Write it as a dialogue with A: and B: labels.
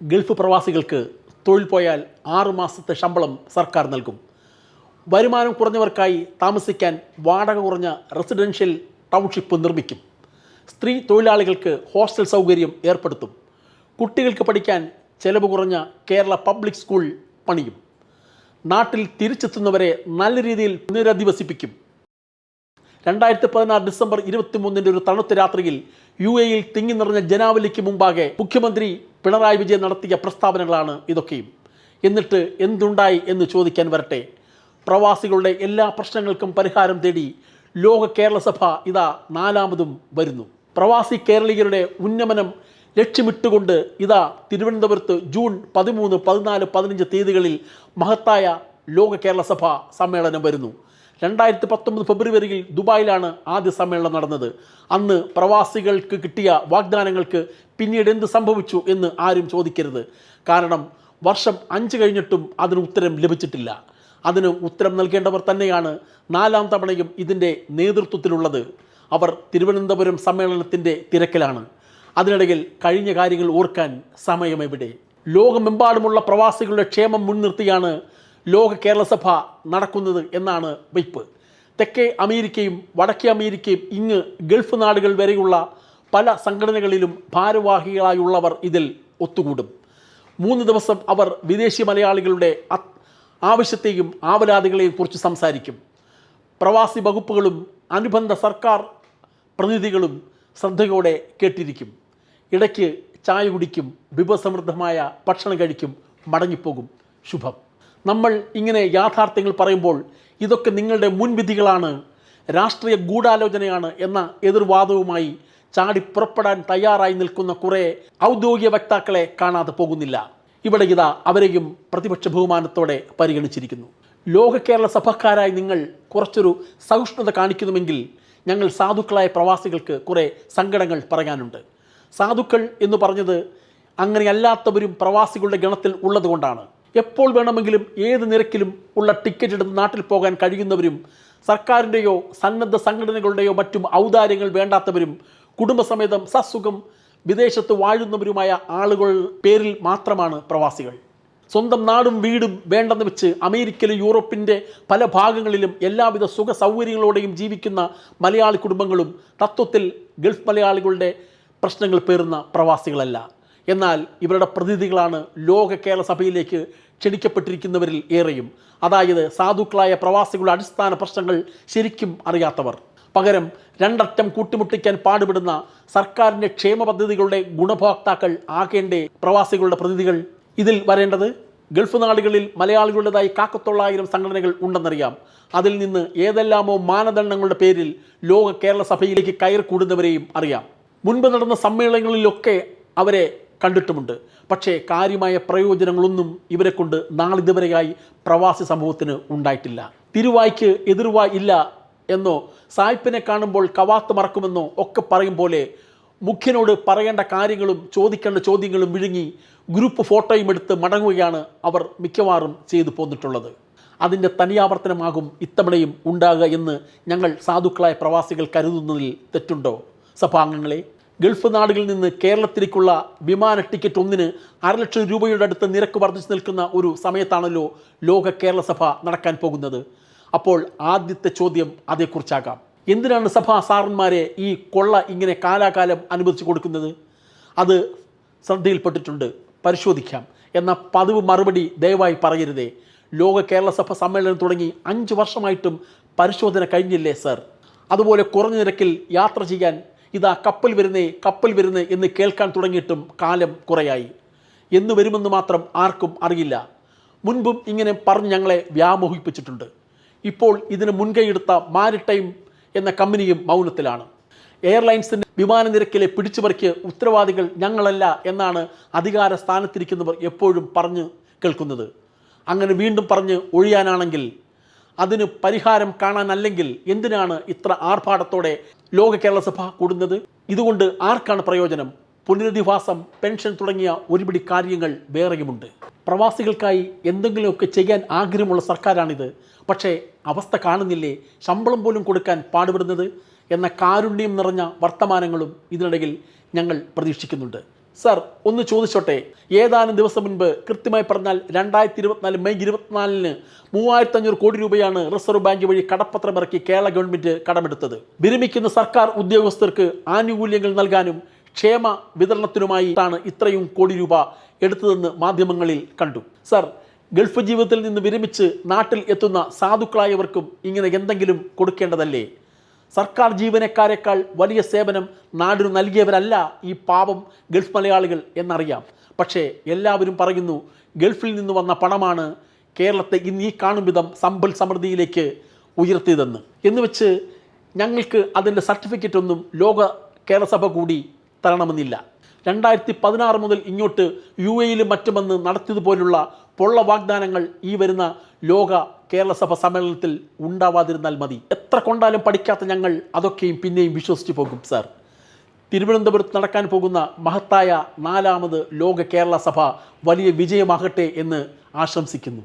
A: Gulf പ്രവാസികൾക്ക് തൊഴിൽ പോയാൽ ആറുമാസത്തെ ശമ്പളം സർക്കാർ നൽകും. വരുമാനം കുറഞ്ഞവർക്കായി താമസിക്കാൻ വാടക കുറഞ്ഞ റെസിഡൻഷ്യൽ ടൗൺഷിപ്പ് നിർമ്മിക്കും. സ്ത്രീ തൊഴിലാളികൾക്ക് ഹോസ്റ്റൽ സൗകര്യം ഏർപ്പെടുത്തും. കുട്ടികൾക്ക് പഠിക്കാൻ ചെലവ് കുറഞ്ഞ കേരള പബ്ലിക് സ്കൂൾ പണിയും. നാട്ടിൽ തിരിച്ചെത്തുന്നവരെ നല്ല രീതിയിൽ പുനരധിവസിപ്പിക്കും. രണ്ടായിരത്തി പതിനാറ് ഡിസംബർ ഇരുപത്തി മൂന്നിന്റെ ഒരു തണുത്ത രാത്രിയിൽ യു എയിൽ തിങ്ങി നിറഞ്ഞ ജനാവലിക്ക് മുമ്പാകെ മുഖ്യമന്ത്രി പിണറായി വിജയൻ നടത്തിയ പ്രസ്താവനകളാണ് ഇതൊക്കെയും. എന്നിട്ട് എന്തുണ്ടായി എന്ന് ചോദിക്കാൻ വരട്ടെ. പ്രവാസികളുടെ എല്ലാ പ്രശ്നങ്ങൾക്കും പരിഹാരം തേടി ലോക കേരള സഭ ഇതാ നാലാമതും വരുന്നു. പ്രവാസി കേരളീയരുടെ ഉന്നമനം ലക്ഷ്യമിട്ടുകൊണ്ട് ഇതാ തിരുവനന്തപുരത്ത് ജൂൺ പതിമൂന്ന് പതിനാല് പതിനഞ്ച് തീയതികളിൽ മഹത്തായ ലോക കേരള സഭ സമ്മേളനം വരുന്നു. രണ്ടായിരത്തി പത്തൊമ്പത് ഫെബ്രുവരിയിൽ ദുബായിലാണ് ആദ്യ സമ്മേളനം നടന്നത്. അന്ന് പ്രവാസികൾക്ക് കിട്ടിയ വാഗ്ദാനങ്ങൾക്ക് പിന്നീട് എന്ത് സംഭവിച്ചു എന്ന് ആരും ചോദിക്കരുത്. കാരണം വർഷം അഞ്ച് കഴിഞ്ഞിട്ടും അതിന് ഉത്തരം ലഭിച്ചിട്ടില്ല. അതിന് ഉത്തരം നൽകേണ്ടവർ തന്നെയാണ് നാലാം തവണയും ഇതിന്റെ നേതൃത്വത്തിലുള്ളത്. അവർ തിരുവനന്തപുരം സമ്മേളനത്തിന്റെ തിരക്കിലാണ്. അതിനിടയിൽ കഴിഞ്ഞ കാര്യങ്ങൾ ഓർക്കാൻ സമയമെവിടെ. ലോകമെമ്പാടുമുള്ള പ്രവാസികളുടെ ക്ഷേമം മുൻനിർത്തിയാണ് ലോക കേരളസഭ നടക്കുന്നത് എന്നാണ് വയ്പ് തെക്കേ അമേരിക്കയും വടക്കേ അമേരിക്കയും ഇങ്ങ് ഗൾഫ് നാടുകൾ വരെയുള്ള പല സംഘടനകളിലും ഭാരവാഹികളായുള്ളവർ ഇതിൽ ഒത്തുകൂടും. മൂന്ന് ദിവസം അവർ വിദേശി മലയാളികളുടെ ആവശ്യത്തെയും ആവലാതികളെയും കുറിച്ച് സംസാരിക്കും. പ്രവാസി വകുപ്പുകളും അനുബന്ധ സർക്കാർ പ്രതിനിധികളും ശ്രദ്ധയോടെ കേട്ടിരിക്കും. ഇടയ്ക്ക് ചായ കുടിക്കും വിഭവസമൃദ്ധമായ ഭക്ഷണം കഴിക്കും മടങ്ങിപ്പോകും. ശുഭം. നമ്മൾ ഇങ്ങനെ യാഥാർത്ഥ്യങ്ങൾ പറയുമ്പോൾ ഇതൊക്കെ നിങ്ങളുടെ മുൻവിധികളാണ്. രാഷ്ട്രീയ ഗൂഢാലോചനയാണ് എന്ന എതിർവാദവുമായി ചാടി പുറപ്പെടാൻ തയ്യാറായി നിൽക്കുന്ന കുറേ ഔദ്യോഗിക വക്താക്കളെ കാണാതെ പോകുന്നില്ല. ഇവിടെ ഇതാ അവരെയും പ്രതിപക്ഷ ബഹുമാനത്തോടെ പരിഗണിച്ചിരിക്കുന്നു. ലോക കേരള സഭക്കാരായി നിങ്ങൾ കുറച്ചൊരു സഹിഷ്ണുത കാണിക്കുന്നുവെങ്കിൽ ഞങ്ങൾ സാധുക്കളായ പ്രവാസികൾക്ക് കുറേ സങ്കടങ്ങൾ പറയാനുണ്ട്. സാധുക്കൾ എന്ന് പറഞ്ഞത് അങ്ങനെയല്ലാത്തവരും പ്രവാസികളുടെ ഗണത്തിൽ ഉള്ളതുകൊണ്ടാണ്. എപ്പോൾ വേണമെങ്കിലും ഏത് നിരക്കിലും ഉള്ള ടിക്കറ്റ് എടുത്ത് നാട്ടിൽ പോകാൻ കഴിയുന്നവരും സർക്കാരിന്റെയോ സന്നദ്ധ സംഘടനകളുടെയോ മറ്റും ഔദാര്യങ്ങൾ വേണ്ടാത്തവരും കുടുംബസമേതം സസുഖം വിദേശത്ത് വാഴുന്നവരുമായ ആളുകൾ പേരിൽ മാത്രമാണ് പ്രവാസികൾ. സ്വന്തം നാടും വീടും വേണ്ടെന്ന് വെച്ച് അമേരിക്കയിലും യൂറോപ്പിന്റെ പല ഭാഗങ്ങളിലും എല്ലാവിധ സുഖ സൗകര്യങ്ങളോടെയും ജീവിക്കുന്ന മലയാളി കുടുംബങ്ങളും തത്വത്തിൽ ഗൾഫ് മലയാളികളുടെ പ്രശ്നങ്ങൾ പേറുന്ന പ്രവാസികളല്ല. എന്നാൽ ഇവരുടെ പ്രതിനിധികളാണ് ലോക കേരള സഭയിലേക്ക് ക്ഷണിക്കപ്പെട്ടിരിക്കുന്നവരിൽ ഏറെയും. അതായത് സാധുക്കളായ പ്രവാസികളുടെ അടിസ്ഥാന പ്രശ്നങ്ങൾ ശരിക്കും അറിയാത്തവർ. പകരം രണ്ടറ്റം കൂട്ടിമുട്ടിക്കാൻ പാടുപെടുന്ന സർക്കാരിന്റെ ക്ഷേമ പദ്ധതികളുടെ ഗുണഭോക്താക്കൾ ആകേണ്ടേ പ്രവാസികളുടെ പ്രതിനിധികൾ. ഇതിൽ വരേണ്ടത് ഗൾഫ് നാടുകളിൽ മലയാളികളുടേതായി കാക്കത്തൊള്ളായിരം സംഘടനകൾ ഉണ്ടെന്നറിയാം. അതിൽ നിന്ന് ഏതെല്ലാമോ മാനദണ്ഡങ്ങളുടെ പേരിൽ ലോക കേരള സഭയിലേക്ക് കയറി കൂടുന്നവരെയും അറിയാം. മുൻപ് നടന്ന സമ്മേളനങ്ങളിലൊക്കെ അവരെ കണ്ടിട്ടുമുണ്ട്. പക്ഷേ കാര്യമായ പ്രയോജനങ്ങളൊന്നും ഇവരെ കൊണ്ട് നാളിതുവരെയായി പ്രവാസി സമൂഹത്തിന് ഉണ്ടായിട്ടില്ല. തിരുവായ്ക്ക് എതിർവായ് ഇല്ല എന്നോ സായിപ്പിനെ കാണുമ്പോൾ കവാത്ത് മറക്കുമെന്നോ ഒക്കെ പറയും പോലെ മുഖ്യനോട് പറയേണ്ട കാര്യങ്ങളും ചോദിക്കേണ്ട ചോദ്യങ്ങളും വിഴുങ്ങി ഗ്രൂപ്പ് ഫോട്ടോയും എടുത്ത് മടങ്ങുകയാണ് അവർ മിക്കവാറും ചെയ്തു പോന്നിട്ടുള്ളത്. അതിന്റെ തനിയാവർത്തനമാകും ഇത്തവണയും ഉണ്ടാകുക എന്ന് ഞങ്ങൾ സാധുക്കളായ പ്രവാസികൾ കരുതുന്നതിൽ തെറ്റുണ്ടോ? സഭാംഗങ്ങളെ ഗൾഫ് നാടുകളിൽ നിന്ന് കേരളത്തിലേക്കുള്ള വിമാന ടിക്കറ്റ് ഒന്നിന് അരലക്ഷം രൂപയുടെ അടുത്ത് നിരക്ക് വർദ്ധിച്ചു നിൽക്കുന്ന ഒരു സമയത്താണല്ലോ ലോക കേരള സഭ നടക്കാൻ പോകുന്നത്. അപ്പോൾ ആദ്യത്തെ ചോദ്യം അതേക്കുറിച്ചാകാം. എന്തിനാണ് സഭാ സാറന്മാരെ ഈ കൊള്ള ഇങ്ങനെ കാലാകാലം അനുവദിച്ചു കൊടുക്കുന്നത്? അത് ശ്രദ്ധയിൽപ്പെട്ടിട്ടുണ്ട്. പരിശോധിക്കാം. എന്ന പതിവ് മറുപടി ദയവായി പറയരുതേ. ലോക കേരള സഭ സമ്മേളനം തുടങ്ങി അഞ്ച് വർഷമായിട്ടും പരിശോധന കഴിഞ്ഞില്ലേ സർ? അതുപോലെ കുറഞ്ഞ നിരക്കിൽ യാത്ര ചെയ്യാൻ ഇതാ കപ്പൽ വരുന്നേ കപ്പൽ വരുന്നേ എന്ന് കേൾക്കാൻ തുടങ്ങിയിട്ടും കാലം കുറയായി. എന്ന് വരുമെന്ന് മാത്രം ആർക്കും അറിയില്ല. മുൻപും ഇങ്ങനെ പറഞ്ഞ് ഞങ്ങളെ വ്യാമോഹിപ്പിച്ചിട്ടുണ്ട്. ഇപ്പോൾ ഇതിന് മുൻകൈയെടുത്ത മാരിടൈം എന്ന കമ്പനിയും മൗനത്തിലാണ്. എയർലൈൻസിന്റെ വിമാന നിരക്കിലെ പിടിച്ചുപറിക്ക് ഉത്തരവാദികൾ ഞങ്ങളല്ല എന്നാണ് അധികാര സ്ഥാനത്തിരിക്കുന്നവർ എപ്പോഴും പറഞ്ഞ് കേൾക്കുന്നത്. അങ്ങനെ വീണ്ടും പറഞ്ഞ് ഒഴിയാനാണെങ്കിൽ അതിന് പരിഹാരം കാണാനല്ലെങ്കിൽ എന്തിനാണ് ഇത്ര ആർഭാടത്തോടെ ലോക കേരള സഭ കൂടുന്നത്? ഇതുകൊണ്ട് ആർക്കാണ് പ്രയോജനം? പുനരധിവാസം പെൻഷൻ തുടങ്ങിയ ഒരുപിടി കാര്യങ്ങൾ വേറെയുമുണ്ട്. പ്രവാസികൾക്കായി എന്തെങ്കിലുമൊക്കെ ചെയ്യാൻ ആഗ്രഹമുള്ള സർക്കാരാണിത്. പക്ഷേ അവസ്ഥ കാണുന്നില്ലേ? ശമ്പളം പോലും കൊടുക്കാൻ പാടുപെടുന്നത്? എന്ന കാരുണ്യം നിറഞ്ഞ വർത്തമാനങ്ങളും ഇതിനിടയിൽ ഞങ്ങൾ പ്രതീക്ഷിക്കുന്നുണ്ട്. സർ ഒന്ന് ചോദിച്ചോട്ടെ. ഏതാനും ദിവസം മുൻപ് കൃത്യമായി പറഞ്ഞാൽ രണ്ടായിരത്തി ഇരുപത്തിനാല് മെയ് ഇരുപത്തിനാലിന് മൂവായിരത്തി അഞ്ഞൂറ് കോടി രൂപയാണ് റിസർവ് ബാങ്ക് വഴി കടപ്പത്രം ഇറക്കി കേരള ഗവൺമെന്റ് കടമെടുത്തത്. വിരമിക്കുന്ന സർക്കാർ ഉദ്യോഗസ്ഥർക്ക് ആനുകൂല്യങ്ങൾ നൽകാനും ക്ഷേമ വിതരണത്തിനുമായിട്ടാണ് ഇത്രയും കോടി രൂപ എടുത്തതെന്ന് മാധ്യമങ്ങളിൽ കണ്ടു. സർ ഗൾഫ് ജീവിതത്തിൽ നിന്ന് വിരമിച്ച് നാട്ടിൽ എത്തുന്ന സാധുക്കളായവർക്കും ഇങ്ങനെ എന്തെങ്കിലും കൊടുക്കേണ്ടതല്ലേ? സർക്കാർ ജീവനക്കാരെക്കാൾ വലിയ സേവനം നാടിനു നൽകിയവരല്ല ഈ പാപം ഗൾഫ് മലയാളികൾ എന്നറിയാം. പക്ഷേ എല്ലാവരും പറയുന്നു ഗൾഫിൽ നിന്ന് വന്ന പണമാണ് കേരളത്തെ ഇന്ന് ഈ കാണും വിധം സമ്പൽ സമൃദ്ധിയിലേക്ക് ഉയർത്തിയതെന്ന്. എന്ന് വെച്ച് ഞങ്ങൾക്ക് അതിന്റെ സർട്ടിഫിക്കറ്റ് ഒന്നും ലോക കേരളസഭ കൂടി തരണമെന്നില്ല. രണ്ടായിരത്തി പതിനാറ് മുതൽ ഇങ്ങോട്ട് യു എയിലും മറ്റുമെന്ന് നടത്തിയതുപോലുള്ള പൊള്ള വാഗ്ദാനങ്ങൾ ഈ വരുന്ന ലോക കേരളസഭ സമ്മേളനത്തിൽ ഉണ്ടാവാതിരുന്നാൽ മതി. എത്ര കൊണ്ടാലും പഠിക്കാത്ത ഞങ്ങൾ അതൊക്കെയും പിന്നെയും വിശ്വസിച്ചു പോകും സാർ. തിരുവനന്തപുരത്ത് നടക്കാൻ പോകുന്ന മഹത്തായ നാലാമത് ലോക കേരള സഭ വലിയ വിജയമാകട്ടെ എന്ന് ആശംസിക്കുന്നു.